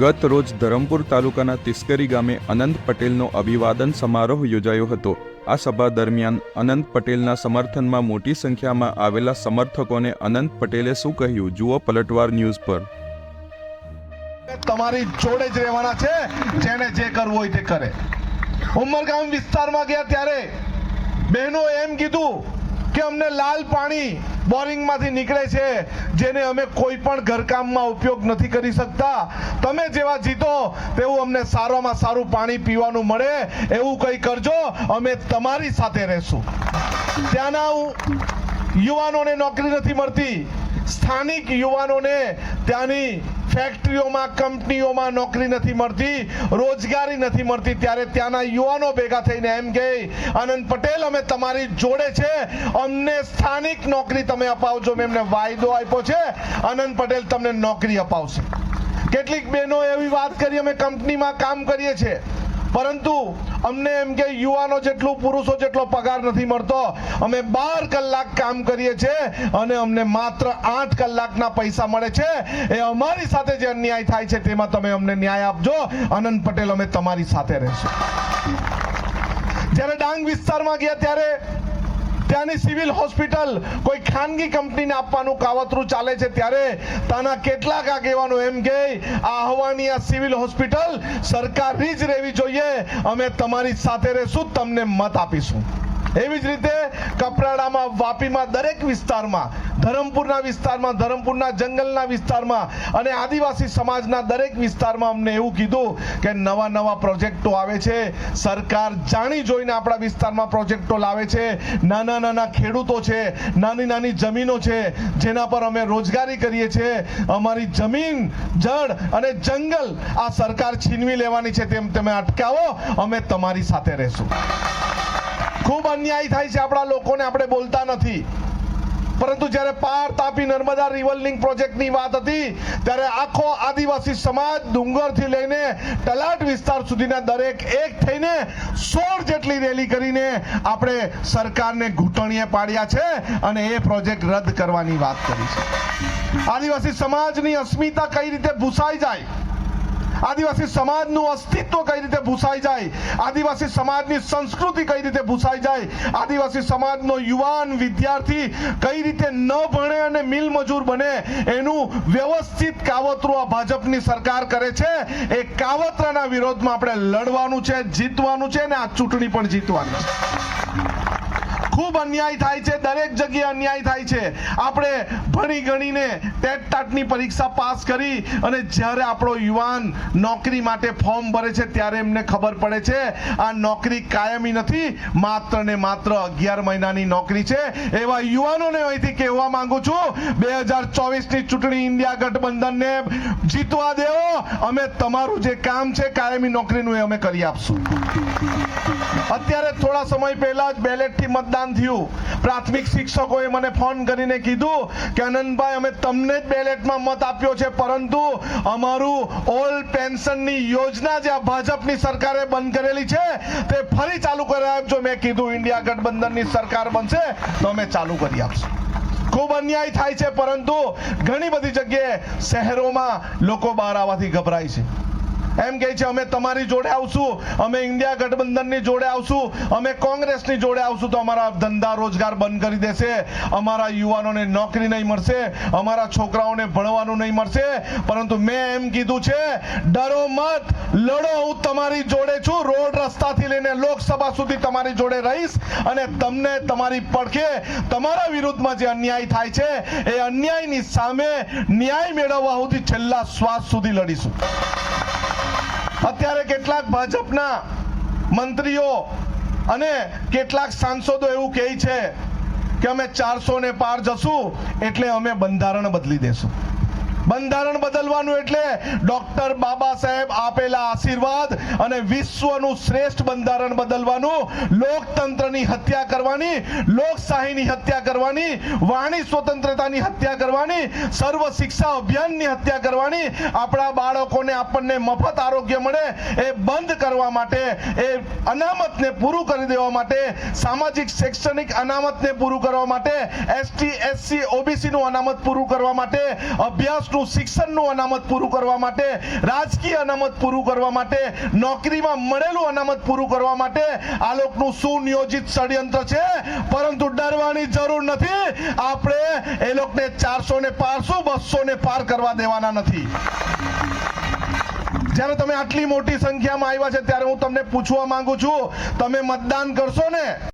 ગત રોજ ધરમપુર તાલુકાના તિસ્કરી ગામે અનંત પટેલનો અભિવાદન સમારોહ યોજાયો હતો. આ સભા દરમિયાન અનંત પટેલના સમર્થનમાં મોટી સંખ્યામાં આવેલા સમર્થકોને અનંત પટેલે શું કહ્યું? જુઓ પલટવાર ન્યૂઝ પર. તમારી જોડે જ રહેવાના છે. જેને જે કરવું હોય તે કરે. ઉમરગામ વિસ્તારમાં ગયા ત્યારે બહેનો એમ કીધું કે અમને લાલ પાણી બોરિંગમાંથી નીકળે છે, જેને અમે કોઈ પણ ઘરકામમાં ઉપયોગ નથી કરી શકતા. તમે જેવા જીતો, તેવું અમને સારામાં સારું પાણી પીવાનું મળે, એવું કંઈ કરજો, અમે તમારી સાથે રહેશું. ત્યાંના યુવાનોને નોકરી નથી મળતી. સ્થાનિક યુવાનોને ત્યાંની ફેક્ટરીઓમાં, કંપનીઓમાં નોકરી નથી મળતી, રોજગારી નથી મળતી, ત્યારે ત્યાંના યુવાનો ભેગા થઈને એમ કહે આનંદ પટેલ, અમે તમારી જોડે છે, અમને સ્થાનિક નોકરી તમે અપાવજો. મેં એમને વાયદો આપ્યો છે, આનંદ પટેલ, તમને નોકરી અપાવશે. કેટલીક બહેનો એવી વાત કરી, અમે કંપનીમાં કામ કરીએ છીએ. પરંતુ અમને એમ કે યુવાનો જેટલું, પુરુષો જેટલો પગાર નથી મળતો, અમે બાર કલાક કામ કરીએ છીએ અને અમને માત્ર આઠ કલાકના પૈસા મળે છે. એ અમારી સાથે જે અન્યાય થાય છે તેમાં તમે અમને ન્યાય આપજો. આનંદ પટેલ, અમે તમારી સાથે રહેશું. જ્યારે ડાંગ વિસ્તારમાં ગયા ત્યારે ત્યાંની સિવિલ હોસ્પિટલ કોઈ ખાનગી કંપનીને આપવાનું કાવતરું ચાલે છે ત્યારે ત્યાંના કેટલાક આગેવાનો એમ કે, આ આહવાની આ સિવિલ હોસ્પિટલ સરકારની જ રહેવી જોઈએ. અમે તમારી સાથે રહેશું, તમને મત આપીશું. એવી જ રીતે કપરાડામાં, વાપીમાં, દરેક વિસ્તારમાં, ધરમપુરના વિસ્તારમાં, ધરમપુરના જંગલના વિસ્તારમાં અને આદિવાસી સમાજના દરેક વિસ્તારમાં અમને એવું કીધું કે નવા નવા પ્રોજેક્ટો આવે છે. સરકાર જાણી જોઈને આપણા વિસ્તારમાં પ્રોજેક્ટો લાવે છે. નાના નાના ખેડૂતો છે, નાની નાની જમીનો છે, જેના પર અમે રોજગારી કરીએ છીએ. અમારી જમીન, જળ અને જંગલ આ સરકાર છીનવી લેવાની છે તેમ તમે અટકાવો, અમે તમારી સાથે રહેશું. ખૂબ અન્યાય થાય છે આપણા લોકોને આપણે બોલતા નથી. પરંતુ જ્યારે પાર તાપી નર્મદા રિવર પ્રોજેક્ટની વાત હતી, ત્યારે આખો આદિવાસી સમાજ ડુંગરથી લઈને તલાટ વિસ્તાર સુધીના દરેક એક થઈને સોળ જેટલી રેલી કરીને આપણે સરકારને ઘૂંટણીએ પાડ્યા છે અને એ પ્રોજેક્ટ રદ કરવાની વાત કરી છે. આદિવાસી સમાજની અસ્મિતા કઈ રીતે ભૂસાઈ જાય? આદિવાસી સમાજનું અસ્તિત્વ કઈ રીતે ભૂસાઈ જાય? આદિવાસી સમાજની સંસ્કૃતિ કઈ રીતે ભૂસાઈ જાય? આદિવાસી સમાજનો યુવાન વિદ્યાર્થી કઈ રીતે ન ભણે અને મિલ મજૂર બને એનું વ્યવસ્થિત કાવતરું આ ભાજપની સરકાર કરે છે. એ કાવતરાના વિરોધમાં આપણે લડવાનું છે, જીતવાનું છે અને આ ચૂંટણી પણ જીતવાની છે. ખૂબ અન્યાય થાય છે, દરેક જગ્યાએ અન્યાય થાય છે. આપણે ભણી ગણીને ટેટ ટાટની પરીક્ષા પાસ કરી અને જ્યારે આપણો યુવાન નોકરી માટે ફોર્મ ભરે છે, ત્યારે એમને ખબર પડે છે, આ નોકરી કાયમી નથી, માત્ર ને માત્ર અગિયાર મહિનાની નોકરી છે. એવા યુવાનોને અહીંથી કહેવા માંગુ છું, બે હજાર ચોવીસની ચૂંટણી ઇન્ડિયા ગઠબંધનને જીતવા દેવો. અમે તમારું જે કામ છે, કાયમી નોકરીનું એ અમે કરી આપશું. અત્યારે થોડા સમય પહેલા જ બેલેટથી મતદાન થયું. પ્રાથમિક શિક્ષકોએ મને ફોન કરીને કીધું કે, અનંતભાઈ, અમે તમને જ બેલેટમાં મત આપ્યો છે, પરંતુ અમારું ઓલ પેન્શનની યોજના જે આ ભાજપની સરકારે બંધ કરેલી છે, તે ફરી ચાલુ કરી આપજો. મેં કીધું, ઇન્ડિયા ગઠબંધનની સરકાર બનશે, તો અમે ચાલુ કરી આપશું. ખૂબ અન્યાય થાય છે, પરંતુ ઘણી બધી જગ્યાએ શહેરોમાં લોકો બહાર આવવાથી ગભરાય છે. એમ કહે છે, અમે તમારી જોડે આવશું, અમે ઇન્ડિયા ગઠબંધનની જોડે આવશું, અમે કોંગ્રેસની જોડે આવશું, તો અમારા ધંધા રોજગાર બંધ કરી દેશે, અમારા યુવાનોને નોકરી નહીં મળશે, અમારા છોકરાઓને ભણવાનું નહીં મળશે, પરંતુ મેં એમ કીધું છે, ડરો મત, લડો, હું તમારી જોડે છું, રોડ રસ્તાથી લઈને લોકસભા સુધી તમારી જોડે રહીશ, અને તમને તમારી પડખે તમારા વિરુદ્ધમાં જે અન્યાય થાય છે, એ અન્યાયની સામે ન્યાય મેળવવા સુધી છેલ્લા શ્વાસ સુધી લડીશું. અત્યારે કેટલાક ભાજપના મંત્રીઓ અને કેટલાક સાંસદો એવું કહે છે કે અમે ચારસો ને પાર જશું એટલે અમે બંધારણ બદલી દેશું. બંધારણ બદલવાનું એટલે ડોક્ટર બાબા સાહેબ આપેલા આશીર્વાદ અને વિશ્વનું શ્રેષ્ઠ બંધારણ બદલવાનું, લોકતંત્રની હત્યા કરવાની, લોકશાહીની હત્યા કરવાની, વાણી સ્વતંત્રતાની હત્યા કરવાની, સર્વ શિક્ષા અભિયાનની હત્યા કરવાની, આપણા બાળકોને આપણને મફત આરોગ્ય મળે એ બંધ કરવા માટે, એ અનામતને પૂરું કરી દેવા માટે, સામાજિક, શૈક્ષણિક અનામતને પૂરું કરવા માટે, એસટી, એસસી, ઓબીસીનું અનામત પૂરું કરવા માટે, અભ્યાસનું, શિક્ષણનું અનામત પૂરું કરવા માટે, રાજકીય અનામત પૂરું કરવા માટે નોકરીમાં મળેલું અનામત પૂરું કરવા માટે આ લોકોનું સુનિયોજિત ષડયંત્ર છે. પરંતુ ડરવાની જરૂર નથી. આપણે એ લોકોને ચારસો ને પારસો, બસો ને પાર કરવા દેવાના નથી. જ્યારે તમે આટલી મોટી સંખ્યામાં આવ્યા છે, ત્યારે હું તમને પૂછવા માંગુ છું, તમે મતદાન કરશો ને?